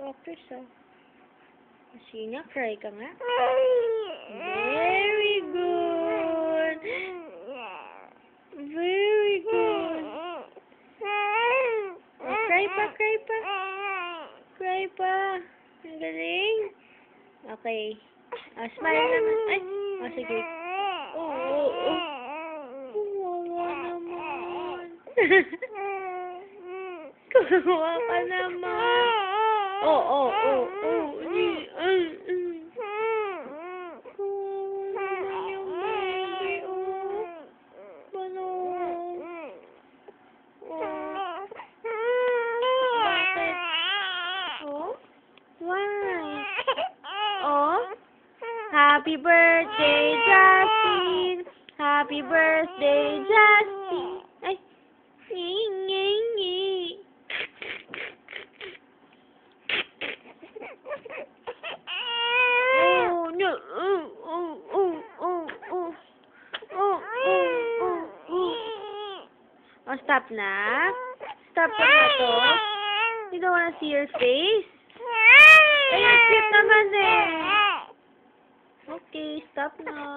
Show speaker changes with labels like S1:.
S1: ah. Kasi nga, cry ka nga. Very good. Very good. Oh, cry pa, cry pa. Cry pa. Ang galing. Okay. Ah, smile naman. Ay, oh, sige. Oo, oo, oo. Kawawa naman. Kawawa ka naman. Happy birthday, Justin! Happy birthday, Justin! Ay! Oh, no! Oh, oh, oh, oh, oh! Oh, oh, oh, oh! Oh, stop na. Stop na to. You don't wanna see your face? Stop na.